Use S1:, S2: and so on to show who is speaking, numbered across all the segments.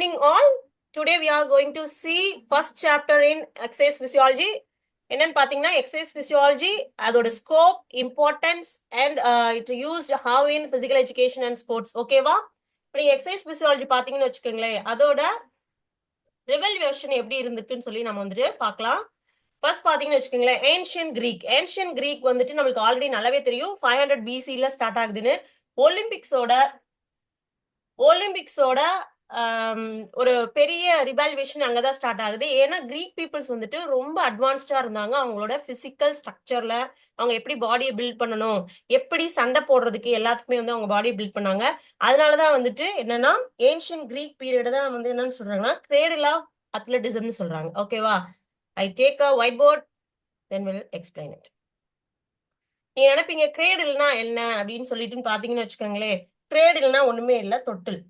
S1: evening all. Today we are going to see first chapter in exercise physiology. என்னன்னு பார்த்தீங்கன்னா exercise physiology அதோட scope importance and it used how in physical education and sports ஓகேவா இப்போ நீங்கள் exercise physiology பார்த்தீங்கன்னு வச்சுக்கோங்களேன் அதோட rival version எப்படி இருந்திருக்குன்னு சொல்லி நம்ம வந்துட்டு பார்க்கலாம் ஃபர்ஸ்ட் பார்த்தீங்கன்னு வச்சுக்கோங்களேன் ஏன்ஷியன் கிரீக் ஏன்ஷியன் கிரீக் வந்துட்டு நம்மளுக்கு ஆல்ரெடி நல்லாவே தெரியும். ஃபைவ் ஹண்ட்ரட் பிசியில் ஸ்டார்ட் ஆகுதுன்னு. ஒலிம்பிக்ஸோட ஒலிம்பிக்ஸோட ஒரு பெரிய ரிவால்வேஷன் அங்கதான் ஸ்டார்ட் ஆகுது. ஏன்னா கிரீக் பீப்புள்ஸ் வந்துட்டு ரொம்ப அட்வான்ஸ்டா இருந்தாங்க. அவங்களோட பிசிக்கல் ஸ்ட்ரக்சர்ல அவங்க எப்படி பாடியை பில்ட் பண்ணணும் எப்படி சண்டை போடுறதுக்கு எல்லாத்துக்குமே வந்து அவங்க பாடியை பில்ட் பண்ணாங்க. அதனாலதான் வந்துட்டு என்னன்னா ஏன்ஷியன் கிரீக் பீரியட் தான் வந்து என்னன்னு சொல்றாங்கன்னா கிரேடில் ஆஃப் அத்லட்டிசம்னு சொல்றாங்க. ஓகேவா I take a white board then will explain it நீங்க நினைப்பீங்க கிரேடில்னா என்ன அப்படின்னு சொல்லிட்டு பாத்தீங்கன்னு வச்சுக்கோங்களேன். கிரேடில்னா ஒண்ணுமே இல்லை தொட்டில்.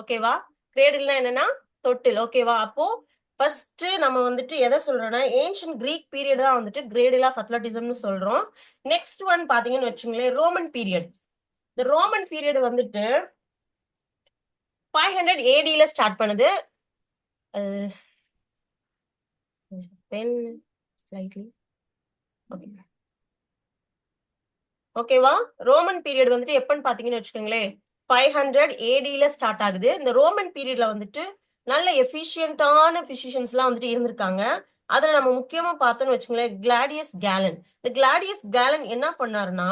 S1: ஓகேவா? கிரேடில்னா என்னன்னா தொட்டில். ஓகேவா? அப்போ ஃபர்ஸ்ட் நம்ம வந்துட்டு எதை சொல்றோம்னா ஏன்ஷியன் கிரீக் பீரியட் தான் வந்துட்டு கிரேடில் ஆஃப் அத்லட்டிசம்னு சொல்றோம். நெக்ஸ்ட் ஒன் பாத்தீங்கன்னு வச்சுங்களேன் ரோமன் பீரியட் இந்த ரோமன் பீரியட் வந்துட்டு ஃபைவ் ஹண்ட்ரட் ஏடியில ஸ்டார்ட் பண்ணுது. ஓகேவா? ரோமன் பீரியட் வந்துட்டு எப்பன்னு பாத்தீங்கன்னு வச்சுக்கோங்களேன் ஃபைவ் ஹண்ட்ரட் ஏடியில ஸ்டார்ட் ஆகுது. இந்த ரோமன் பீரியட்ல வந்துட்டு நல்ல எஃபிஷியன்டான ஃபிசிஷியன்ஸ்லாம் வந்துட்டு இருந்திருக்காங்க. அதில் நம்ம முக்கியமாக பார்த்தோன்னு வச்சுங்களேன் கிளாடியஸ் கேலன் இந்த கிளாடியஸ் கேலன் என்ன பண்ணாருன்னா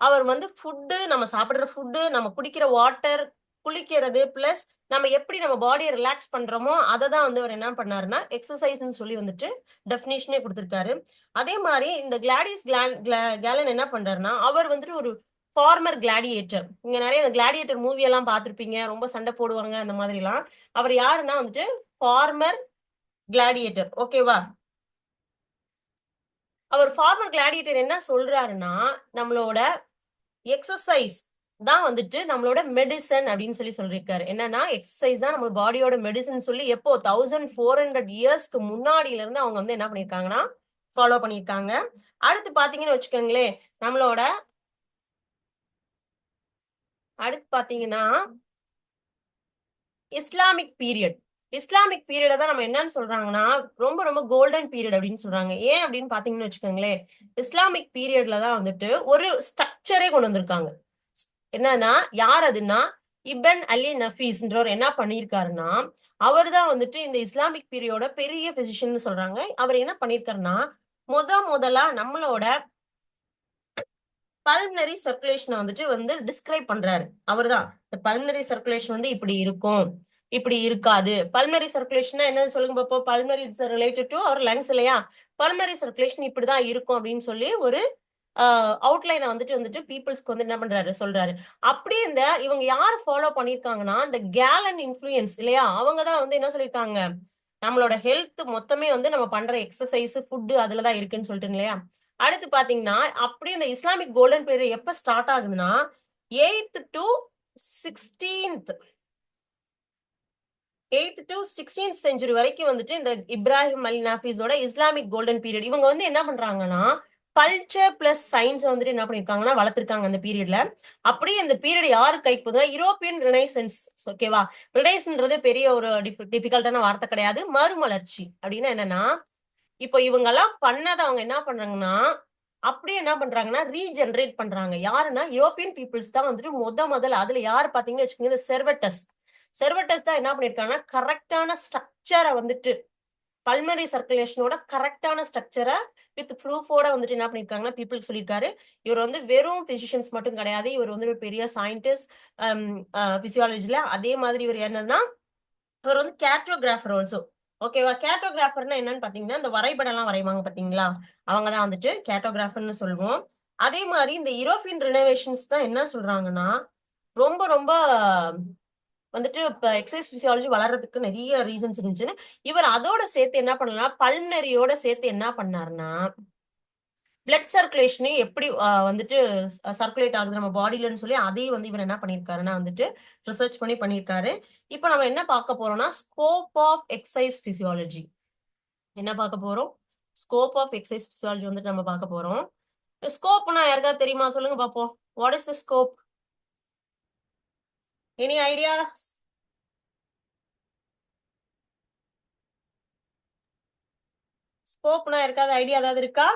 S1: அவர் வந்து ஃபுட்டு நம்ம சாப்பிட்ற ஃபுட்டு நம்ம குடிக்கிற வாட்டர் குளிக்கிறது பிளஸ் நம்ம எப்படி நம்ம பாடியை ரிலாக்ஸ் பண்றோமோ அதை தான் வந்து அவர் என்ன பண்ணாருன்னா எக்ஸசைஸ்ன்னு சொல்லி வந்துட்டு டெஃபினேஷனே கொடுத்துருக்காரு. அதே மாதிரி இந்த கிளாடியஸ் கேலன் என்ன பண்றாருன்னா அவர் வந்துட்டு ஒரு ஃபார்மர் கிளாடியேட்டர் இங்க நிறைய இந்த கிளாடியேட்டர் மூவி எல்லாம் பார்த்துருப்பீங்க. ரொம்ப சண்டை போடுவாங்க அந்த மாதிரிலாம். அவர் யாருன்னா வந்துட்டு ஃபார்மர் கிளாடியேட்டர் ஓகேவா அவர் ஃபார்மர் கிளாடியேட்டர் என்ன சொல்றாருன்னா நம்மளோட எக்ஸசைஸ் தான் வந்துட்டு நம்மளோட மெடிசன் அப்படின்னு சொல்லி சொல்லியிருக்காரு. என்னன்னா எக்ஸசைஸ் தான் நம்ம பாடியோட மெடிசன் சொல்லி எப்போ தௌசண்ட் ஃபோர் ஹண்ட்ரட் இயர்ஸ்க்கு முன்னாடியில இருந்து அவங்க வந்து என்ன பண்ணியிருக்காங்கன்னா ஃபாலோ பண்ணியிருக்காங்க. அடுத்து பாத்தீங்கன்னு வச்சுக்கோங்களேன் நம்மளோட அடுத்து பாத்தீங்கன்னா இஸ்லாமிக் பீரியட் இஸ்லாமிக் பீரியட தான் நம்ம என்னன்னு சொல்றாங்கன்னா ரொம்ப ரொம்ப கோல்டன் பீரியட் அப்படின்னு சொல்றாங்க. ஏன் அப்படின்னு பாத்தீங்கன்னு வச்சுக்கோங்களேன் இஸ்லாமிக் பீரியட்ல தான் வந்துட்டு ஒரு ஸ்ட்ரக்சரே கொண்டு வந்திருக்காங்க. என்னன்னா யார் அதுன்னா இபன் அலி நஃபீஸ்ன்றவர் என்ன பண்ணியிருக்காருன்னா அவர் தான் வந்துட்டு இந்த இஸ்லாமிக் பீரியடோட பெரிய பிசிஷன் சொல்றாங்க. அவர் என்ன பண்ணியிருக்காருன்னா முத முதலா நம்மளோட பல்மனரி சர்க்குலேஷனை வந்துட்டு வந்து டிஸ்கிரைப் பண்றாரு. அவர் தான் இந்த பல்மனரி சர்க்குலேஷன் வந்து இப்படி இருக்கும். இப்படி இருக்காது. பல்மரி சர்க்குலேஷன் என்னன்னு சொல்லுங்க பார்ப்போம் pulmonary it's related to our lungs இல்லையா? பல்மரி சர்க்குலேஷன் இப்படிதான் இருக்கும் அப்படின்னு சொல்லி ஒரு அவுட்லைனை வந்துட்டு வந்துட்டு பீப்புள்ஸ்க்கு வந்து என்ன பண்றாரு? சொல்றாரு. அப்படியே இந்த இவங்க யார் ஃபாலோ பண்ணியிருக்காங்கன்னா இந்த கேலன் இன்ஃபுளுயன்ஸ் இல்லையா? அவங்க தான் வந்து என்ன சொல்லியிருக்காங்க? நம்மளோட ஹெல்த் மொத்தமே வந்து நம்ம பண்ற எக்ஸசைஸ் ஃபுட்டு அதுலதான் இருக்குன்னு சொல்லிட்டு இல்லையா? அடுத்து பாத்தீங்கன்னா அப்படியே இந்த இஸ்லாமிக் கோல்டன் பீரியட் எப்ப ஸ்டார்ட் ஆகுதுன்னா eighth to sixteenth eighth to sixteenth century வரைக்கும் வந்துட்டு இந்த இப்ராஹிம் அலி நாஃபீஸோட இஸ்லாமிக் கோல்டன் பீரியட் இவங்க வந்து என்ன பண்றாங்கன்னா கல்ச்சர் பிளஸ் சயின்ஸ் வந்துட்டு என்ன பண்ணிருக்காங்கன்னா வளர்த்துருக்காங்க அந்த பீரியட்ல அப்படியே இந்த பீரியட் யாரு கைக்கு போதுன்னா யூரோப்பியன் ரினைசன்ஸ் ஓகேவா ரினைஸ்ன்றது பெரிய ஒரு டிஃபிகல்ட்டான வார்த்தை கிடையாது. மறுமலர்ச்சி அப்படின்னா என்னன்னா இப்போ இவங்க எல்லாம் பண்ணதை அவங்க என்ன பண்றாங்கன்னா அப்படியே என்ன பண்றாங்கன்னா ரீஜென்ரேட் பண்றாங்க. யாருன்னா யூரோப்பியன் பீப்புள்ஸ் தான் வந்துட்டு முத முதல்ல அதுல யார் பாத்தீங்கன்னு வச்சுக்கோங்க செர்வட்டஸ் செர்வட்டஸ் தான் என்ன பண்ணிருக்காங்கன்னா கரெக்டான ஸ்ட்ரக்சரை வந்துட்டு பல்மரி சர்க்குலேஷனோட கரெக்டான ஸ்ட்ரக்சரை வித் ப்ரூஃபோட வந்துட்டு என்ன பண்ணிருக்காங்கன்னா பீப்புள் சொல்லியிருக்காரு இவர் வந்து வெறும் பிசிஷியன்ஸ் மட்டும் கிடையாது. இவர் வந்து ஒரு பெரிய சயின்டிஸ்ட் பிசியாலஜில um, uh, அதே மாதிரி இவர் என்னன்னா இவர் வந்து கேட்ரோகிராஃபர் ஆல்சோ ஓகேவா கேட்டோகிராஃபர்னா என்னன்னு பாத்தீங்கன்னா இந்த வரைபடம் எல்லாம் வரைவாங்க பாத்தீங்களா? அவங்க தான் வந்துட்டு கேட்டோகிராஃபர்னு சொல்லுவோம். அதே மாதிரி இந்த யூரோப்பியன் ரினோவேஷன்ஸ் தான் என்ன சொல்றாங்கன்னா ரொம்ப ரொம்ப வந்துட்டு இப்ப எக்ஸசைஸ் பிசியாலஜி வளர்றதுக்கு நிறைய ரீசன்ஸ் இருந்துச்சுன்னு. இவர் அதோட சேர்த்து என்ன பண்ணலாம்? பல்னரியோட சேர்த்து என்ன பண்ணாருன்னா பிளட் சர்க்குலேஷனே எப்படி வந்துட்டு சர்க்குலேட் ஆகுது நம்ம பாடியிலன்னு சொல்லி அதையும் வந்து இவர் என்ன பண்ணியிருக்காருன்னா வந்துட்டு ரிசர்ச் பண்ணி பண்ணியிருக்காரு. இப்போ நம்ம என்ன பார்க்க போறோம்னா ஸ்கோப் ஆஃப் எக்ஸசைஸ் பிசியாலஜி என்ன பார்க்க போறோம்? ஸ்கோப் ஆஃப் எக்ஸசைஸ் பிசியாலஜி வந்துட்டு நம்ம பார்க்க போறோம். ஸ்கோப்னா யாருக்காவது தெரியுமா? சொல்லுங்க பார்ப்போம். What is the scope any idea ஸ்கோப்னா யாருக்காவது ஐடியா ஏதாவது இருக்கா?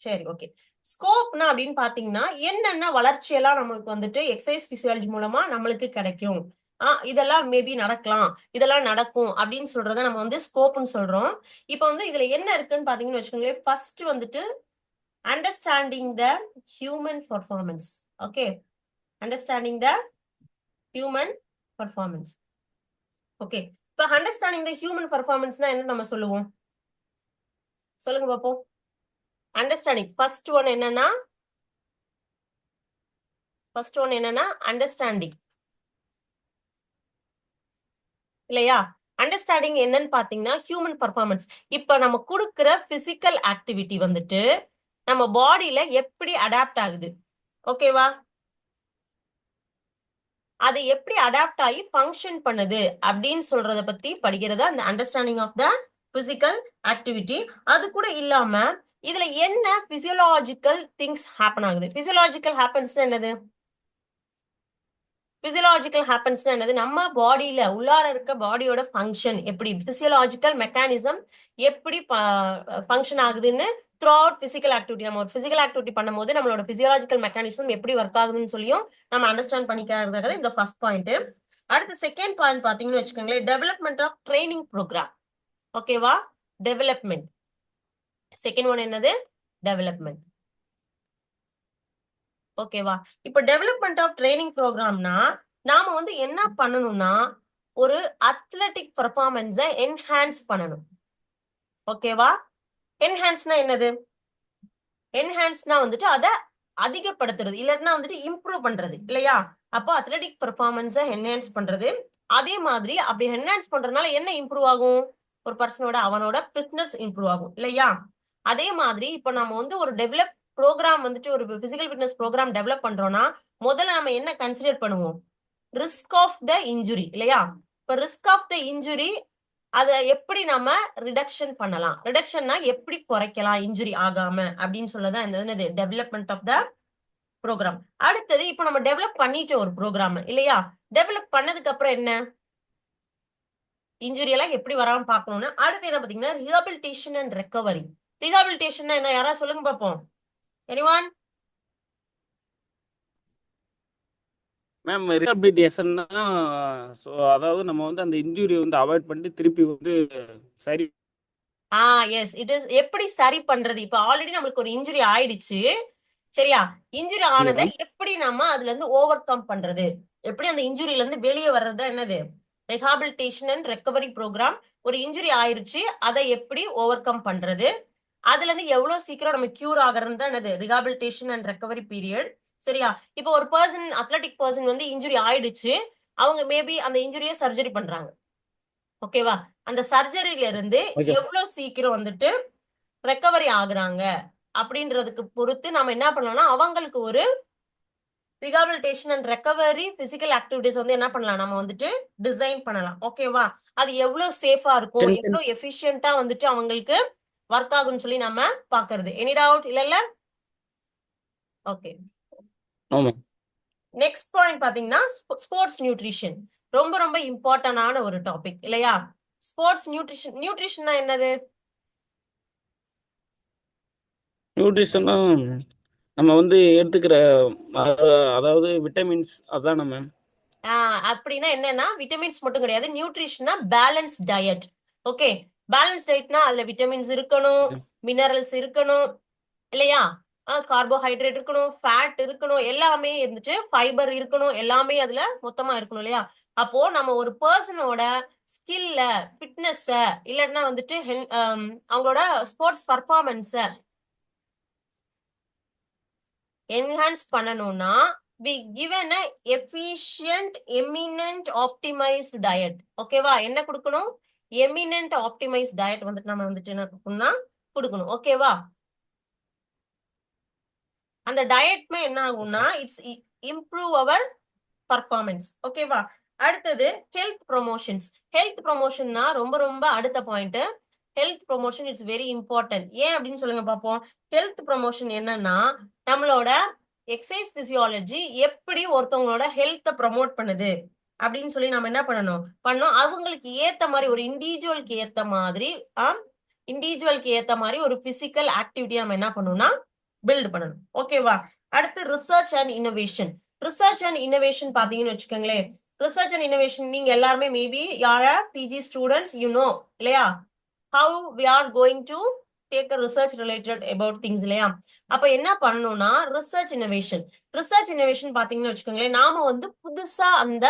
S1: சரி ஓகே ஸ்கோப்னா அப்படின்னு பாத்தீங்கன்னா என்னென்ன வளர்ச்சியெல்லாம் நம்மளுக்கு வந்துட்டு எக்ஸசைஸ் பிசியாலஜி மூலமா நம்மளுக்கு கிடைக்கும்? ஆஹ் இதெல்லாம் மேபி நடக்கலாம். இதெல்லாம் நடக்கும் அப்படின்னு சொல்றத நம்ம வந்து ஸ்கோப்னு சொல்றோம். இப்போ வந்து இதுல என்ன இருக்குன்னு பாத்தீங்கன்னு வச்சுக்கோங்களேன். ஃபர்ஸ்ட் வந்துட்டு understanding the human performance okay understanding the human performance okay இப்போ அண்டர்ஸ்டாண்டிங் த ஹியூமன் பர்ஃபார்மன்ஸ்னா என்ன நம்ம சொல்லுவோம்? சொல்லுங்க பாப்போம். அண்டர்ஸ்டாண்டிங் ஃபர்ஸ்ட் ஒன் என்னன்னா ஃபர்ஸ்ட் ஒன் என்னன்னா அண்டர்ஸ்டாண்டிங் இல்லையா? அண்டர்ஸ்டாண்டிங் என்னன்னு பாத்தீங்கன்னா ஹியூமன் பர்ஃபார்மன்ஸ் இப்ப நம்ம கொடுக்குற பிசிக்கல் ஆக்டிவிட்டி வந்துட்டு நம்ம பாடியில எப்படி அடாப்ட் ஆகுது? ஓகேவா அது எப்படி அடாப்ட் ஆகி ஃபங்க்ஷன் பண்ணுது? அப்படின்னு சொல்றத பத்தி படிக்கிறது? அந்த understanding of the physical activity அது கூட இல்லாம இதுல என்ன பிசியோலாஜிக்கல் திங்ஸ் ஹேப்பன் ஆகுது? பிசியோலாஜிக்கல் ஹேப்பன்ஸ்னா என்னது? பிசியோலாஜிக்கல் ஹேப்பன்ஸ்னா என்னது? நம்ம பாடியில உள்ளார இருக்க பாடியோட ஃபங்க்ஷன் எப்படி? பிசியோலாஜிக்கல் மெக்கானிசம் எப்படி ஃபங்க்ஷன் ஆகுதுன்னு த்ரூ அவுட் பிசிக்கல் ஆக்டிவிட்டி நம்ம ஒரு பிசிக்கல் ஆக்டிவிட்டி பண்ணும்போது நம்மளோட பிசியோலாஜிக்கல் மெக்கானிசம் எப்படி ஒர்க் ஆகுதுன்னு சொல்லியும் நம்ம அண்டர்ஸ்டாண்ட் பண்ணிக்கிறது இந்த ஃபர்ஸ்ட் பாயிண்ட் அடுத்து செகண்ட் பாயிண்ட் பாத்தீங்கன்னு வச்சுக்கோங்களேன் டெவலப்மெண்ட் ஆஃப் ட்ரைனிங் ப்ரோக்ராம் ஓகேவா டெவலப்மெண்ட் செகண்ட் ஒன் என்னது? டெவலப்மெண்ட் ஓகேவா இப்போ டெவலப்மெண்ட் ஆஃப் ட்ரைனிங் ப்ரோக்ராம்னா நாம வந்து என்ன பண்ணணும்னா ஒரு அத்லெட்டிக் பர்ஃபார்மன்ஸை என்ஹான்ஸ் பண்ணணும். ஓகேவா என்ஹான்ஸ்னா என்னது? என்ஹான்ஸ்னா வந்துட்டு அதை அதிகப்படுத்துறது இல்லைன்னா வந்துட்டு இம்ப்ரூவ் பண்றது இல்லையா? அப்போ அத்லெட்டிக் பர்ஃபார்மன்ஸை என்ஹான்ஸ் பண்றது. அதே மாதிரி அப்படி என்ஹான்ஸ் பண்றதுனால என்ன இம்ப்ரூவ் ஆகும்? ஒரு பர்சனோட அவனோட ஃபிட்னஸ் இம்ப்ரூவ் ஆகும் இல்லையா? அதே மாதிரி இப்போ நம்ம வந்து ஒரு டெவலப் ப்ரோக்ராம் வந்துட்டு ஒரு பிசிக்கல் ஃபிட்னஸ் ப்ரோக்ராம் டெவலப் பண்றோம்னா முதல்ல நம்ம என்ன கன்சிடர் பண்ணுவோம்? ரிஸ்க் ஆஃப் த இன்ஜுரி இல்லையா? இப்போ ரிஸ்க் ஆஃப் த இன்ஜுரி அதை எப்படி நம்ம ரிடக்ஷன் பண்ணலாம்? ரிடக்ஷன்னா எப்படி குறைக்கலாம் இன்ஜுரி ஆகாம அப்படின்னு சொல்லதான் இந்த என்னது டெவலப்மெண்ட் ஆஃப் த ப்ரோக்ராம் அடுத்தது இப்போ நம்ம டெவலப் பண்ணிட்ட ஒரு ப்ரோக்ராம் இல்லையா? டெவலப் பண்ணதுக்கு அப்புறம் என்ன? இன்ஜுரி எல்லாம் எப்படி வராம பார்க்கணும்னா அடுத்து என்ன பாத்தீங்கன்னா ரிஹாபிலிட்டேஷன் அண்ட் ரெக்கவரி ரிஹாபிலிட்டேஷன் என்ன? யாராவது சொல்லுங்க பார்ப்போம் எனிவான்
S2: மேம் ரிஹாபிலிட்டேஷன்னா ஸோ அதாவது நம்ம வந்து அந்த இன்ஜுரி வந்து அவாய்ட் பண்ணிட்டு திருப்பி வந்து சரி
S1: ஆ எஸ் இட் இஸ் எப்படி சரி பண்றது? இப்ப ஆல்ரெடி நம்மளுக்கு ஒரு இன்ஜுரி ஆயிடுச்சு. சரியா? இன்ஜுரி ஆனதை எப்படி நம்ம அதுல இருந்து ஓவர் கம் பண்றது? எப்படி அந்த இன்ஜுரியில இருந்து வெளியே வர்றது என்னது? ரிஹாபிலிட்டேஷன் அண்ட் ரெக்கவரி ப்ரோக்ராம் ஒரு இன்ஜுரி ஆயிருச்சு அதை எப்படி ஓவர் கம் பண்றது? அதுல இருந்து எவ்வளவு சீக்கிரம் நம்ம கியூர் ஆகிறது தான் என்னது? ரிஹாபிலிட்டேஷன் அண்ட் ரெக்கவரி பீரியட் சரியா? இப்போ ஒரு பர்சன் அத்லட்டிக் பர்சன் வந்து இன்ஜுரி ஆயிடுச்சு. அவங்க மேபி அந்த இன்ஜுரியை சர்ஜரி பண்றாங்க. ஓகேவா அந்த சர்ஜரியில இருந்து. எவ்வளவு சீக்கிரம் வந்துட்டு ரெக்கவரி ஆகுறாங்க? அப்படின்றதுக்கு பொறுத்து நம்ம என்ன பண்ணலாம்னா அவங்களுக்கு ஒரு rehabilitation and recovery physical activities வந்து என்ன பண்ணலாம்? நம்ம வந்துட்டு டிசைன் பண்ணலாம். ஓகேவா அது எவ்வளவு சேஃபா இருக்கும். எவ்வளவு எஃபிஷியன்ட்டா வந்துட்டு அவங்களுக்கு ஒர்க் ஆகும்னு சொல்லி நம்ம பாக்குறது. எனி டவுட் இல்லல்ல ஓகே
S2: ஆமா.
S1: நெக்ஸ்ட் பாயிண்ட் பாத்தீங்கன்னா ஸ்போர்ட்ஸ் நியூட்ரிஷன் ரொம்ப ரொம்ப இம்பார்ட்டன்டான ஒரு டாபிக் இல்லையா? ஸ்போர்ட்ஸ் நியூட்ரிஷன் நியூட்ரிஷன்னா என்னது?
S2: நியூட்ரிஷன்னா நம்ம வந்து எடுத்துக்கிற அதாவது விட்டமின்ஸ் அதான் நம்ம.
S1: ஆஹ் அப்படின்னா என்னன்னா விட்டமின்ஸ் மட்டும் கிடையாது. நியூட்ரிஷன்னா பேலன்ஸ் டயட் ஓகே பேலன்ஸ் டயட்னா அதுல விட்டமின்ஸ் இருக்கணும் மினரல்ஸ் இருக்கணும் இல்லையா? கார்போஹைட்ரேட் இருக்கணும் ஃபேட் இருக்கணும் எல்லாமே இருந்துட்டு ஃபைபர் இருக்கணும் எல்லாமே அதுல மொத்தமா இருக்கணும் இல்லையா? அப்போ நம்ம ஒரு பர்சனோட ஸ்கில்ல ஃபிட்னஸ இல்லைன்னா வந்துட்டு அவங்களோட ஸ்போர்ட்ஸ் பர்ஃபார்மன்ஸ என்ஹான்ஸ் பண்ணணும்னா we a efficient eminent optimized diet. ஓகேவா என்ன கொடுக்கணும்? எமினன்ட் ஆப்டிமைஸ் டயட் வந்துட்டு நம்ம வந்துட்டு என்ன கொடுக்கணும்னா கொடுக்கணும். ஓகேவா அந்த டயட்மே என்ன ஆகும்னா இட்ஸ் இம்ப்ரூவ் அவர் பர்ஃபார்மன்ஸ் ஓகேவா அடுத்தது ஹெல்த் ப்ரொமோஷன்ஸ் ஹெல்த் ப்ரொமோஷன்னா ரொம்ப ரொம்ப அடுத்த point health promotion it's very important ஏன் அப்படின்னு சொல்லுங்க பார்ப்போம் ஹெல்த் ப்ரொமோஷன் என்னன்னா நம்மளோட எக்ஸசைஸ் பிசியாலஜி எப்படி ஒருத்தவங்களோட ஹெல்த்தை ப்ரமோட் பண்ணுது? அப்படின்னு சொல்லி நம்ம என்ன பண்ணணும்? பண்ணோம் அவங்களுக்கு ஏத்த மாதிரி ஒரு இண்டிவிஜுவலுக்கு ஏத்த மாதிரி இண்டிவிஜுவலுக்கு ஏத்த மாதிரி ஒரு பிசிக்கல் ஆக்டிவிட்டி நம்ம என்ன பண்ணணும்னா பில்ட் பண்ணணும். ஓகேவா அடுத்து research and innovation research and innovation பாத்தீங்கன்னு வச்சுக்கோங்களேன். ரிசர்ச் அண்ட் இன்னோவேஷன் நீங்க எல்லாருமே மேபி யார? பிஜி ஸ்டூடெண்ட்ஸ் யூ நோ இல்லையா? How we are going to take research related about things இல்லையா? அப்ப என்ன பண்ணணும்னா ரிசர்ச் இன்னோவேஷன் ரிசர்ச் இன்னோவேஷன் பாத்தீங்கன்னு வச்சுக்கோங்களேன் நாம வந்து புதுசா அந்த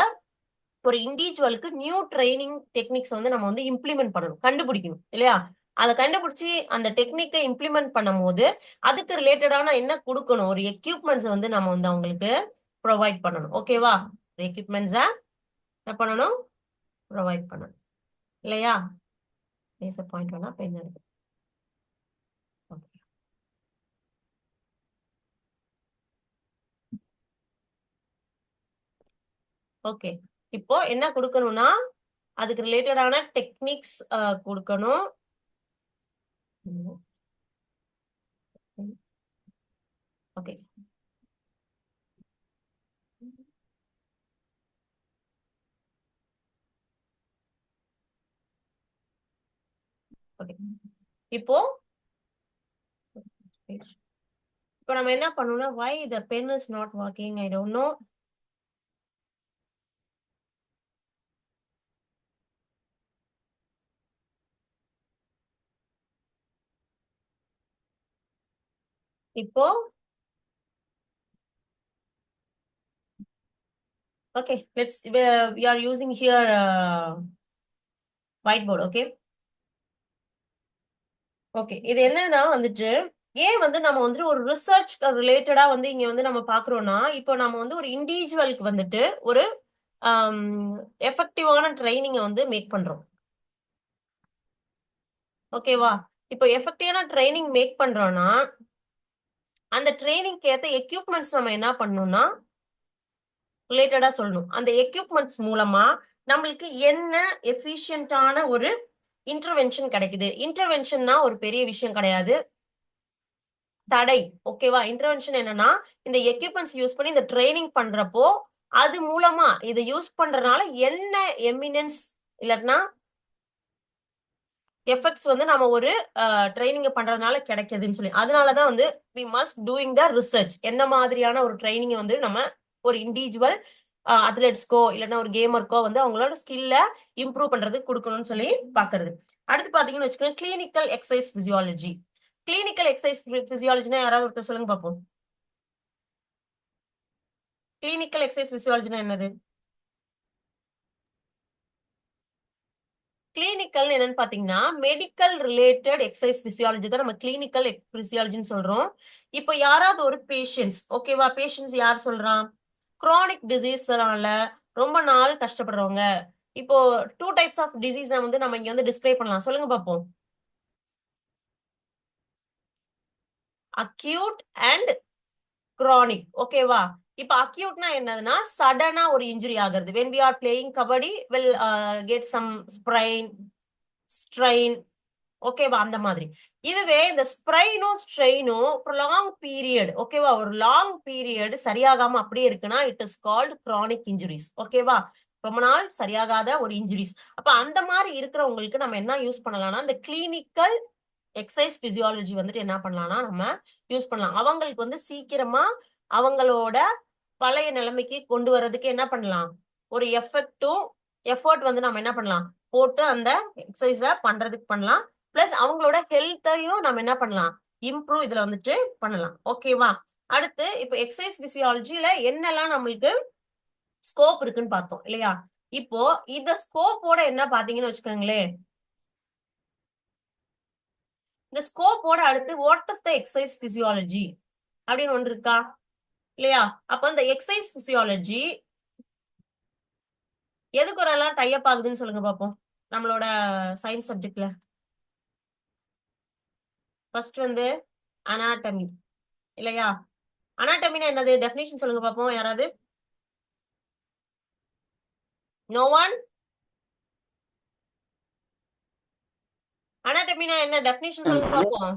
S1: ஒரு இண்டிவிஜுவலுக்கு நியூ ட்ரைனிங் டெக்னிக்ஸ் வந்து நம்ம வந்து இம்ப்ளிமெண்ட் பண்ணணும் கண்டுபிடிக்கணும் இல்லையா? அதை கண்டுபிடிச்சி அந்த டெக்னிக்கை இம்ப்ளிமெண்ட் பண்ணும் போது அதுக்கு ரிலேட்டடான என்ன கொடுக்கணும்? ஒரு எக்யூப்மெண்ட்ஸ் வந்து நம்ம வந்து அவங்களுக்கு ப்ரொவைட் பண்ணணும். ஓகேவா எக்யூப்மெண்ட்ஸை என்ன பண்ணணும்? ப்ரொவைட் பண்ணணும். இல்லையா? லேசர் பாயிண்ட் வேணா பென் எடுத்து ஓகே இப்போ என்ன கொடுக்கணும்னா அதுக்கு ரிலேட்டடான டெக்னிக்ஸ் கொடுக்கணும். ஓகே ஓகே இப்போ இப்போ நம்ம என்ன பண்ணணும்னா why the pen is not working I don't know இப்போ okay let's we are, we here using here uh, whiteboard okay? Okay இது என்னன்னா வந்துட்டு ஏன் வந்து நம்ம வந்துட்டு ஒரு ரிசர்ச் ரிலேட்டடா வந்து இங்க வந்து நம்ம பாக்குறோம்னா இப்போ நம்ம வந்து ஒரு இண்டிவிஜுவலுக்கு வந்துட்டு ஒரு um, எஃபெக்டிவான ட்ரைனிங்கை வந்து மேக் பண்றோம். ஓகேவா இப்போ எஃபெக்டிவான ட்ரைனிங் மேக் பண்றோம்னா அந்த ட்ரைனிங்க்கு ஏற்ற எக்யூப்மெண்ட்ஸ் நம்ம என்ன பண்ணணும்னா ரிலேட்டடா சொல்லணும். அந்த எக்யூப்மெண்ட்ஸ் மூலமா நம்மளுக்கு என்ன எஃபிஷியன்டான ஒரு இன்டர்வென்ஷன் கிடைக்குது? இன்டர்வென்ஷன்னா ஒரு பெரிய விஷயம் கிடையாது. தடை ஓகேவா இன்டர்வென்ஷன் என்னன்னா இந்த எக்யூப்மெண்ட்ஸ் யூஸ் பண்ணி இந்த ட்ரைனிங் பண்றப்போ அது மூலமா இதை யூஸ் பண்றதுனால என்ன எமினன்ஸ் இல்லைன்னா எஃபெக்ட்ஸ் வந்து நம்ம ஒரு ட்ரைனிங் பண்றதுனால கிடைக்குதுன்னு சொல்லி. அதனாலதான் வந்து we must doing the research என்ன மாதிரியான ஒரு ட்ரைனிங் வந்து நம்ம ஒரு இண்டிவிஜுவல் அத்லெட்ஸ்க்கோ இல்லைன்னா ஒரு கேமருக்கோ வந்து அவங்களோட ஸ்கில்ல இம்ப்ரூவ் பண்றதுக்கு கொடுக்கணும்னு சொல்லி பாக்குறது அடுத்து பாத்தீங்கன்னு வச்சுக்கோங்க clinical exercise physiology clinical exercise பிசியாலஜினா யாராவது ஒருத்தர் சொல்லுங்க பார்ப்போம் கிளினிக்கல் எக்ஸசைஸ் பிசியாலஜினா என்னது? கிளினிக்கல் என்னன்னு பாத்தீங்கன்னா மெடிக்கல் ரிலேட்டட் எக்ஸசைஸ் பிசியாலஜி தான் நம்ம கிளினிக்கல் பிசியாலஜின்னு சொல்றோம். இப்போ யாராவது ஒரு பேஷண்ட்ஸ் ஓகேவா பேஷண்ட்ஸ் யார் சொல்றான் குரானிக் டிசீஸ்னால ரொம்ப நாள் கஷ்டப்படுறவங்க. இப்போ டூ டைப்ஸ் ஆஃப் டிசீஸ வந்து நம்ம இங்க வந்து டிஸ்கிரைப் பண்ணலாம். சொல்லுங்க பார்ப்போம் அக்யூட் அண்ட் குரானிக் ஓகேவா இப்ப அக்யூட்னா என்னதுன்னா சடனா ஒரு இன்ஜுரி ஆகுறது. When we are playing kabaddi will get some sprain strain ஓகேவா அந்த மாதிரி. இதுவே இந்த ஸ்ப்ரைனும் ஸ்ட்ரெயினும் லாங் பீரியட் ஓகேவா ஒரு லாங் பீரியட் சரியாகாம அப்படியே இருக்குன்னா it is called chronic injuries ஓகேவா ரொம்ப நாள் சரியாகாத ஒரு இன்ஜுரிஸ் அப்ப அந்த மாதிரி இருக்கிறவங்களுக்கு நம்ம என்ன யூஸ் பண்ணலாம்னா இந்த கிளினிக்கல் எக்ஸசைஸ் பிசியாலஜி வந்துட்டு என்ன பண்ணலாம்னா நம்ம யூஸ் பண்ணலாம். அவங்களுக்கு வந்து சீக்கிரமா அவங்களோட பழைய நிலைமைக்கு கொண்டு வர்றதுக்கு என்ன பண்ணலாம்? ஒரு எஃபெக்டும் எஃபர்ட் வந்து நம்ம என்ன பண்ணலாம்? போட்டு அந்த எக்ஸசைஸ பண்றதுக்கு பண்ணலாம். பிளஸ் அவங்களோட ஹெல்த்தையும் நம்ம என்ன பண்ணலாம்? இம்ப்ரூவ் இதுல வந்துட்டு பண்ணலாம். ஓகேவா அடுத்து இப்போ எக்ஸசைஸ் பிசியாலஜியில என்னெல்லாம் நம்மளுக்கு ஸ்கோப் இருக்குன்னு பார்த்தோம் இல்லையா? இப்போ இந்த ஸ்கோப்போட என்ன பாத்தீங்கன்னு வச்சுக்கோங்களேன். இந்த ஸ்கோப்போட அடுத்து what is the exercise physiology அப்படின்னு ஒன்று இருக்கா? இல்லையா? அப்ப இந்த எக்ஸசைஸ் பிசியாலஜி எதுக்கு ஒரு எல்லாம் டைப் ஆகுதுன்னு சொல்லுங்க பார்ப்போம் நம்மளோட சயின்ஸ் சப்ஜெக்ட்ல ஃபர்ஸ்ட் வந்து அனாட்டமி இல்லையா? அனாட்டமினா என்னது? டெஃபினேஷன் சொல்லுங்க பார்ப்போம் யாராவது? நோ ஒன் அனாட்டமினா என்ன? டெஃபினேஷன் சொல்லுங்க பார்ப்போம்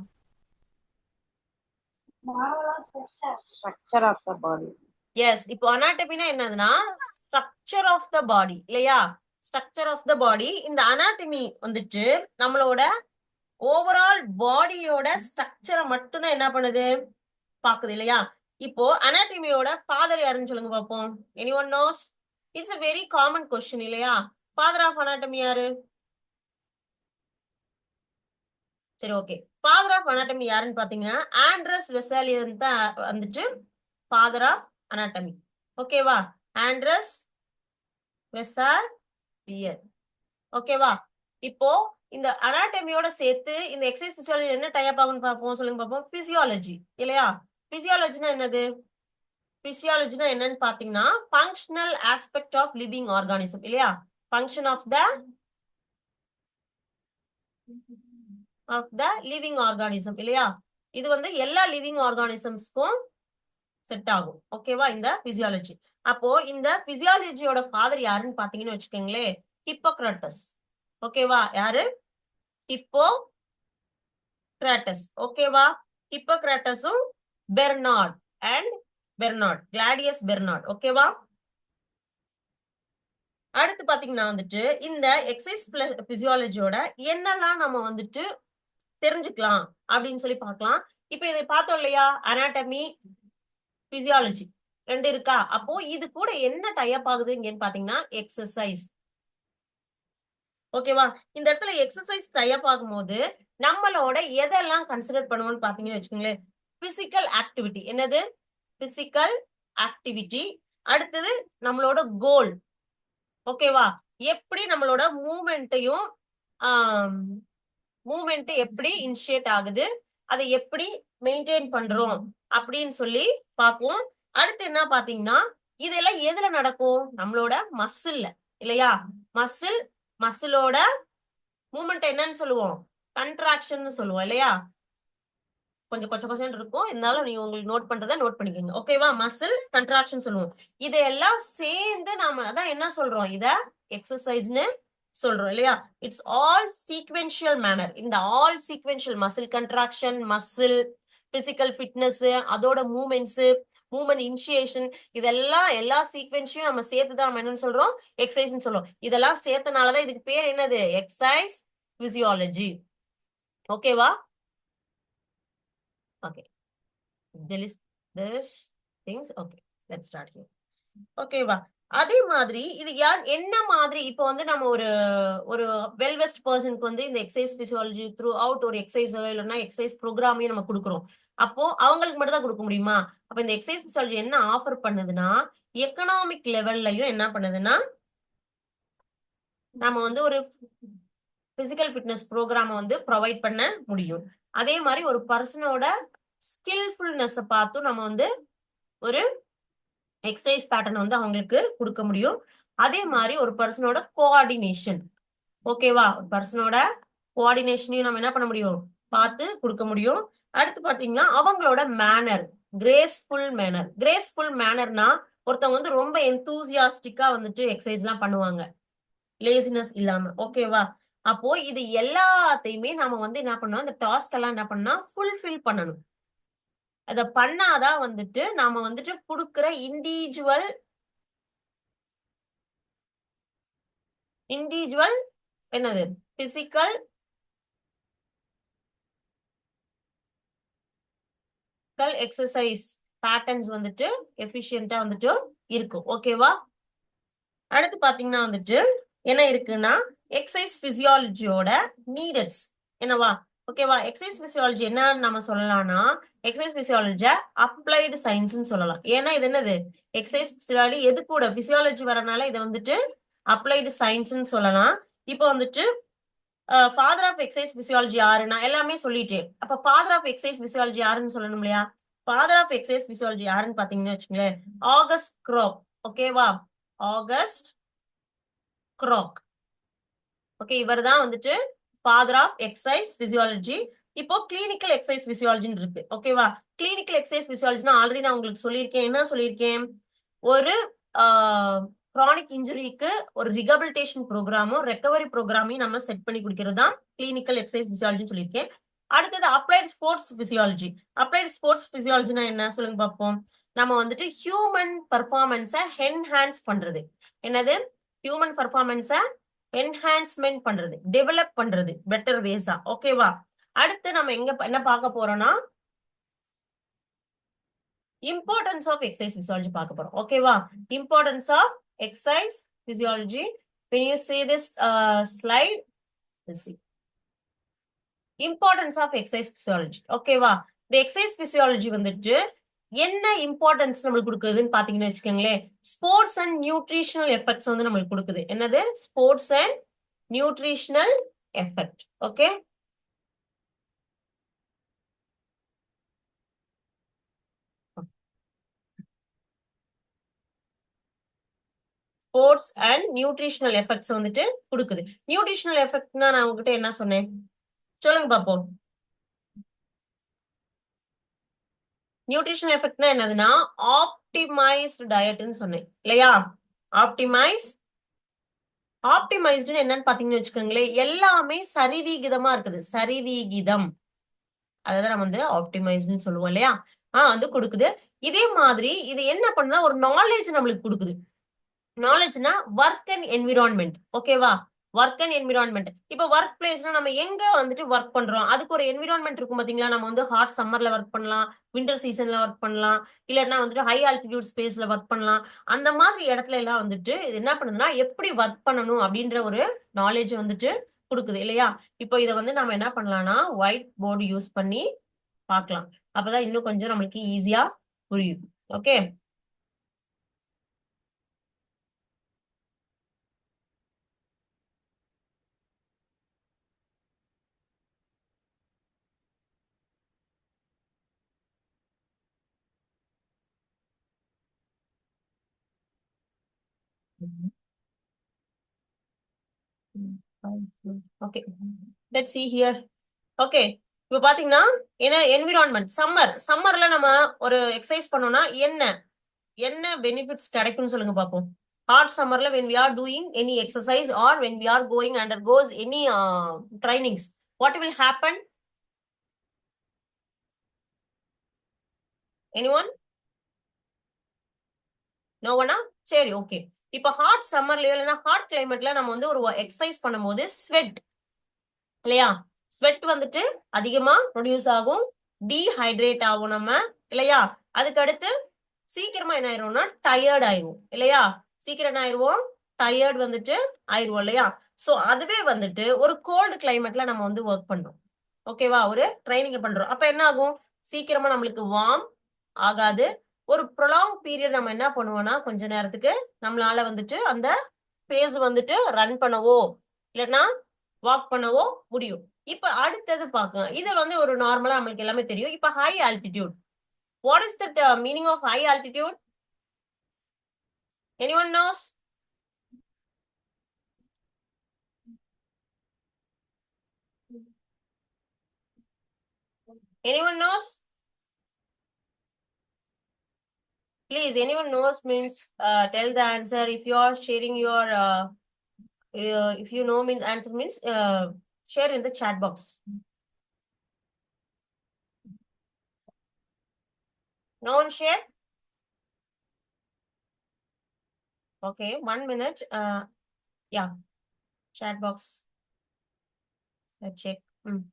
S3: structure of the body
S1: yes இப்போ அனாட்டமினா என்னதுன்னா ஸ்ட்ரக்சர் ஆஃப் த பாடி இல்லையா? ஸ்ட்ரக்சர் ஆஃப் த பாடி இந்த அனாட்டமி வந்துட்டு நம்மளோட ஓவரால் பாடியோட ஸ்ட்ரக்சரை மட்டும்தான் என்ன பண்ணுது? பாக்குது இல்லையா? இப்போ அனாட்டமியோட ஃபாதர் யாருன்னு சொல்லுங்க பார்ப்போம். Any one knows it's a very common question இல்லையா? ஃபாதர் ஆஃப் அனாட்டமி யாரு? சரி ஓகே ஃபாதர் ஆஃப் அனாட்டமி யாருன்னு பாத்தீங்கன்னா ஆண்ட்ரஸ் வெசாலியன் தான் வந்துட்டு ஃபாதர் ஆஃப் அனாட்டமி ஓகேவா ஆண்ட்ரஸ் வெசாலியன் ஓகேவா இப்போ இந்த அனாட்டமியோட சேர்த்து இந்த எக்ஸசைஸ் பிசியாலஜி என்ன டைப் ஆகும்னு பார்ப்போம் சொல்லுங்க பார்ப்போம் பிசியாலஜி இல்லையா? பிசியாலஜினா என்னது? பிசியாலஜினா என்னன்னு பாத்தீங்கன்னா functional aspect of living organism இல்லையா? Function of the of the living organism இல்லையா? இது வந்து எல்லா லிவிங் ஆர்கானிசம்ஸ்க்கும் செட் ஆகும். ஓகேவா இந்த பிசியாலஜி அப்போ இந்த பிசியாலஜியோட ஃபாதர் யாருன்னு பாத்தீங்கன்னு வச்சுக்கோங்களேன் ஹிப்போக்ராட்டஸ் ஓகேவா யாரு? ஹிப்போ கிராட்டஸ் ஓகேவா ஹிப்போக்ராட்டஸும் Bernard and Bernard Claudius Bernard ஓகேவா அடுத்து பாத்தீங்கன்னா வந்துட்டு இந்த எக்ஸைஸ் பிசியாலஜியோட என்னெல்லாம் நம்ம வந்துட்டு தெரிஞ்சுக்கலாம் அப்படின்னு சொல்லி பார்க்கலாம். இப்போ இதை பார்த்தோம் இல்லையா? அனாட்டமி பிசியாலஜி ரெண்டு இருக்கா? அப்போ இது கூட என்ன டைப் ஆகுது இங்கன்னு பாத்தீங்கன்னா எக்ஸசைஸ் ஓகேவா இந்த இடத்துல எக்ஸசைஸ் டைப் ஆகும்போது நம்மளோட எதெல்லாம் கன்சிடர் பண்ணுவோம்னு பாத்தீங்கன்னு வச்சுக்கோங்களேன். பிசிக்கல் ஆக்டிவிட்டி என்னது? பிசிக்கல் ஆக்டிவிட்டி அடுத்தது நம்மளோட கோல் ஓகேவா எப்படி நம்மளோட மூமெண்ட்டையும் மூமெண்ட் எப்படி இனிஷியேட் ஆகுது? அதை எப்படி மெயின்டைன் பண்றோம்? அப்படின்னு சொல்லி பார்ப்போம். அடுத்து என்ன பாத்தீங்கன்னா இதெல்லாம் எதுல நடக்கும்? நம்மளோட மசில்ல இல்லையா? மசில் மசிலோட மூமெண்ட் என்னன்னு சொல்லுவோம். கன்ட்ராக்ஷன் சொல்லுவோம் இல்லையா? கொஞ்சம் கொச்ச கொச்சன் இருக்கும். இருந்தாலும் நீங்க உங்களுக்கு நோட் பண்றதை நோட் பண்ணிக்கோங்க. ஓகேவா மசில் கன்ட்ராக்ஷன் சொல்லுவோம். இதெல்லாம் சேர்ந்து நாம அதான் என்ன சொல்றோம்? இத எக்ஸசைஸ்னு சொல்றோம் இல்லையா? இட்ஸ் ஆல் சீக்வென்ஷியல் மேனர் இந்த all sequential muscle contraction muscle physical fitness அதோட மூமெண்ட்ஸ் மூமெண்ட் இனிஷியேஷன் இதெல்லாம் எல்லா சீக்வென்ஸையும் நம்ம சேர்த்து தான் என்னன்னு சொல்றோம் எக்ஸசைஸ்னு சொல்றோம். இதெல்லாம் சேர்த்தனாலதான் இதுக்கு பேர் என்னது? எக்ஸசைஸ் பிசியாலஜி ஓகேவா okay this this things? Okay let's ஓகேவா அதே மாதிரி இது யார் என்ன மாதிரி இப்போ வந்து நம்ம ஒரு ஒரு வெல்வெஸ்ட் பர்சனுக்கு வந்து இந்த எக்ஸசைஸ் பிசியாலஜி த்ரூ அவுட் ஒரு எக்ஸசைஸ் இல்லைன்னா எக்ஸசைஸ் ப்ரோக்ராமையும் நம்ம கொடுக்குறோம். அப்போ அவங்களுக்கு மட்டும் தான் கொடுக்க முடியுமா? அப்ப இந்த எக்ஸசைஸ் பிசியாலஜி என்ன ஆஃபர் பண்ணுதுன்னா எக்கனாமிக் லெவல்லையும் என்ன பண்ணுதுன்னா நம்ம வந்து ஒரு பிசிக்கல் ஃபிட்னஸ் ப்ரோக்ராமை வந்து ப்ரொவைட் பண்ண முடியும். அதே மாதிரி ஒரு பர்சனோட ஸ்கில்ஃபுல்னஸ் பார்த்தும் நம்ம வந்து ஒரு எக்ஸசைஸ் பேட்டர்ன் வந்து அவங்களுக்கு கொடுக்க முடியும். அதே மாதிரி ஒரு பர்சனோட கோஆர்டினேஷன் ஓகேவா ஒரு பர்சனோட கோஆர்டினேஷனையும் நம்ம என்ன பண்ண முடியும்? பார்த்து கொடுக்க முடியும். அடுத்து பாத்தீங்கன்னா அவங்களோட மேனர் கிரேஸ்ஃபுல் மேனர் கிரேஸ்ஃபுல் மேனர்னா ஒருத்தவங்க வந்து ரொம்ப எந்தூசியாஸ்டிக்கா வந்துட்டு எக்ஸசைஸ் எல்லாம் பண்ணுவாங்க. லேசினஸ் இல்லாம. ஓகேவா அப்போ இது எல்லாத்தையுமே நாம வந்து என்ன பண்ணோம் அந்த டாஸ்க் எல்லாம் என்ன பண்ணா ஃபுல்ஃபில் பண்ணணும். அத பண்ணாதான் வந்துட்டு நாம வந்துட்டு கொடுக்குற இண்டிவிஜுவல் இண்டிவிஜுவல் என்னது? பிசிக்கல் எக்ஸசைஸ் பேட்டர்ன்ஸ் வந்துட்டு எஃபிஷியண்டா வந்துட்டு இருக்கும். ஓகேவா அடுத்து பாத்தீங்கன்னா வந்துட்டு என்ன இருக்குன்னா எக்ஸசைஸ் பிசியாலஜியோட நீடட்ஸ் என்னவா? ஓகேவா எக்ஸசைஸ் பிசியாலஜி என்ன நம்ம சொல்லலாம்னா எக்ஸசைஸ் பிசியாலஜி அப்ளைடு சயின்ஸ்னு சொல்லலாம். ஏன்னா இது என்னது? எக்ஸசைஸ் பிசியாலஜி எது கூட? பிசியாலஜி வரனால இதை வந்துட்டு அப்ளைடு சயின்ஸ்னு சொல்லலாம். இப்போ வந்துட்டு ஃபாதர் ஆஃப் எக்ஸசைஸ் பிசியாலஜி யாருன்னா எல்லாமே சொல்லிட்டேன் அப்ப ஃபாதர் ஆஃப் எக்ஸசைஸ் பிசியாலஜி யாருன்னு சொல்லணும் இல்லையா? ஃபாதர் ஆஃப் எக்ஸசைஸ் பிசியாலஜி யாருன்னு பாத்தீங்கன்னு வச்சுங்களேன் ஆகஸ்ட் க்ரோக் ஓகேவா ஆகஸ்ட் க்ரோக் ஓகே இவர் தான் வந்துட்டு ஃபாதர் ஆஃப் எக்ஸசைஸ் பிசியாலஜி இப்போ கிளினிக்கல் எக்ஸசைஸ் பிசியாலஜின்னு இருக்கு. ஓகேவா கிளினிக்கல் எக்ஸசைஸ் பிசியாலஜினா ஆல்ரெடி நான் உங்களுக்கு சொல்லியிருக்கேன். என்ன சொல்லியிருக்கேன்? ஒரு க்ரானிக் இன்ஜுரிக்கு ஒரு ரிகபிலிட்டேஷன் ப்ரோக்ராமும் ரெக்கவரி ப்ரோக்ராமையும் நம்ம செட் பண்ணி கொடுக்கிறது தான் கிளினிக்கல் எக்ஸசைஸ் பிசியாலஜின்னு சொல்லியிருக்கேன். அடுத்தது applied sports physiology applied sports பிசியாலஜினா என்ன? சொல்லுங்க பார்ப்போம் நம்ம வந்துட்டு ஹியூமன் பர்ஃபார்மன்ஸை என்ஹான்ஸ் பண்றது. என்னது? ஹியூமன் பர்ஃபார்மன்ஸை என்ஹான்ஸ்மெண்ட் பண்றது டெவலப் பண்றது பெட்டர் வேஸா ஓகேவா அடுத்து நம்ம எங்க என்ன பார்க்க போறோம்னா இம்பார்ட்டன்ஸ் ஆஃப் எக்ஸசைஸ் பிசியாலஜி பார்க்க போறோம். ஓகேவா importance of exercise physiology when you see this uh, slide let's see. Importance of exercise physiology ஓகேவா the exercise பிசியாலஜி வந்துட்டு என்ன இம்பார்ட்டன்ஸ் நம்மளுக்கு கொடுக்குதுன்னு பாத்தீங்கன்னு வச்சுக்கோங்களேன். ஸ்போர்ட்ஸ் அண்ட் நியூட்ரிஷனல் எஃபெக்ட்ஸ் வந்து நம்மளுக்கு கொடுக்குது. என்னது? Sports and nutritional effect okay sports and nutritional effects வந்துட்டு கொடுக்குது. நியூட்ரிஷனல் எஃபெக்ட்னா நான் உங்ககிட்ட என்ன சொன்னேன்? சொல்லுங்க பாப்போம். நியூட்ரிஷன் எஃபெக்ட்னா என்னதுன்னா ஆப்டிமைஸ்டு டயட்னு சொன்னேன் இல்லையா? ஆப்டிமைஸ் ஆப்டிமைஸ்டுன்னு என்னன்னு பாத்தீங்கன்னு வச்சுக்கோங்களேன் எல்லாமே சரிவிகிதமா இருக்குது. சரிவிகிதம். அதான் நம்ம வந்து ஆப்டிமைஸ்டுன்னு சொல்லுவோம் இல்லையா? ஆஹ் வந்து கொடுக்குது. இதே மாதிரி இது என்ன பண்ணுதா ஒரு நாலேஜ் நம்மளுக்கு கொடுக்குது. நாலேஜ்னா ஒர்க் அண்ட் என்விரான்மெண்ட் ஓகேவா ஒர்க் அண்ட் என்விரான்மெண்ட் இப்போ ஒர்க் பிளேஸ்னா நம்ம எங்க வந்துட்டு ஒர்க் பண்றோம்? அதுக்கு ஒரு என்விரான்மெண்ட் இருக்கும் பாத்தீங்களா? நம்ம வந்து ஹாட் சம்மர்ல ஒர்க் பண்ணலாம் விண்டர் சீசன்ல ஒர்க் பண்ணலாம் இல்லைன்னா வந்துட்டு ஹை ஆல்டிடியூட் ஸ்பேஸ்ல ஒர்க் பண்ணலாம். அந்த மாதிரி இடத்துல எல்லாம் வந்துட்டு இது என்ன பண்ணுதுன்னா எப்படி ஒர்க் பண்ணணும் அப்படின்ற ஒரு நாலேஜ் வந்துட்டு கொடுக்குது இல்லையா? இப்போ இதை வந்து நம்ம என்ன பண்ணலாம்னா ஒயிட் போர்டு யூஸ் பண்ணி பார்க்கலாம். அப்பதான் இன்னும் கொஞ்சம் நம்மளுக்கு ஈஸியா புரியும். Okay okay let see here okay இப்போ பாத்தீங்கன்னா என்ன? என்விரான்மெண்ட் சம்மர் சம்மர்ல நம்ம ஒரு எக்ஸசைஸ் பண்ணோம்னா என்ன? என்ன பெனிஃபிட்ஸ் கிடைக்கும்னு சொல்லுங்க பாப்போம். ஹாட் சம்மர்ல when we doing any any or when when we are going undergoes any uh, trainings what will happen? Anyone? No ஒன்னா சரி ஓகே இப்போ ஹாட் சம்மர்லயோ இல்லைன்னா ஹாட் கிளைமேட்ல நம்ம வந்து ஒரு எக்ஸசைஸ் பண்ணும்போது ஸ்வெட் இல்லையா? ஸ்வெட் வந்துட்டு அதிகமா ப்ரொடியூஸ் ஆகும் டீஹைட்ரேட் ஆகும் நம்ம இல்லையா? அதுக்கடுத்து சீக்கிரமா என்ன ஆயிரும்னா டயர்ட் ஆயிரும் இல்லையா? சீக்கிரம் என்ன ஆயிருவோம்? டயர்ட் வந்துட்டு ஆயிருவோம் இல்லையா? சோ அதுவே வந்துட்டு ஒரு கோல்டு கிளைமேட்ல நம்ம வந்து ஒர்க் பண்றோம். ஓகேவா ஒரு ட்ரைனிங் பண்றோம். அப்ப என்ன ஆகும்? சீக்கிரமா நம்மளுக்கு வார்ம் ஆகாது. ஒரு ப்ரொலாங் பீரியட் நம்ம என்ன பண்ணுவோம்னா கொஞ்ச நேரத்துக்கு நம்மளால வந்துட்டு அந்த பேஸ் வந்துட்டு ரன் பண்ணவோ இல்லைன்னா வாக் பண்ணவோ முடியும். இப்ப அடுத்தது பார்க்கலாம். இது வந்து ஒரு நார்மலா நம்மளுக்கு எல்லாமே தெரியும். இப்ப high altitude what is that meaning of high altitude anyone knows anyone knows please anyone knows means uh, tell the answer. If you are sharing your uh, uh, if you know means answer means uh, share in the chat box. No one share? Okay one minute uh yeah chat box. Let's check. Mm.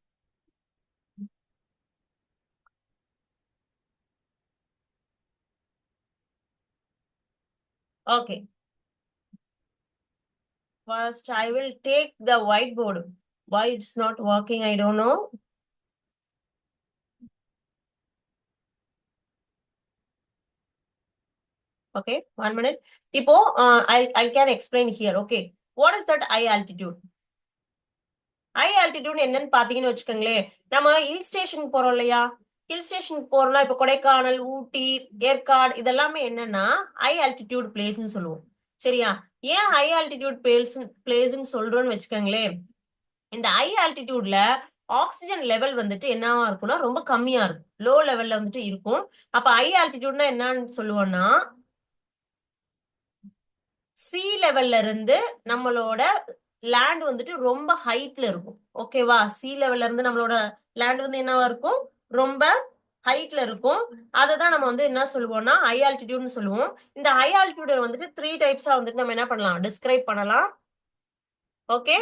S1: Okay first i will take the whiteboard why it's not working i don't know okay one minute இப்போ uh, i i can explain here okay what is that high altitude high altitude என்னன்னு பாத்தீங்கன்னு வச்சுக்கோங்களேன் நம்ம hill station போறோம் இல்லையா hill station போறோம்னா இப்ப கொடைக்கானல் ஊட்டி ஏற்காடு இதெல்லாமே என்னன்னா ஹை ஆல்டிடியூட் பிளேஸ்ன்னு சொல்லுவோம். சரியா? ஏன் ஹை ஆல்டிடியூட் பிளேஸ் பிளேஸ்ன்னு சொல்றோம்னு வச்சுக்கோங்களேன். இந்த ஹை ஆல்டிடியூட்ல ஆக்சிஜன் லெவல் வந்துட்டு என்னவா இருக்கும்னா ரொம்ப கம்மியா இருக்கும். லோ லெவல்ல வந்துட்டு இருக்கும். அப்ப ஹை ஆல்டிடியூட்னா என்னன்னு சொல்லுவோம்னா சி லெவல்ல இருந்து நம்மளோட லேண்ட் வந்துட்டு ரொம்ப ஹைட்ல இருக்கும். ஓகேவா சி லெவல்ல இருந்து நம்மளோட லேண்ட் வந்து என்னவா இருக்கும்? ரொம்ப ஹைட்ல இருக்கும். அதை தான் நம்ம வந்து என்ன சொல்லுவோம்னா ஹை ஆல்டிடியூட்னு சொல்லுவோம். இந்த ஹை ஆல்டிடியூட் வந்துட்டு த்ரீ டைப்ஸா வந்துட்டு நம்ம என்ன பண்ணலாம்? டிஸ்கிரைப் பண்ணலாம். ஓகே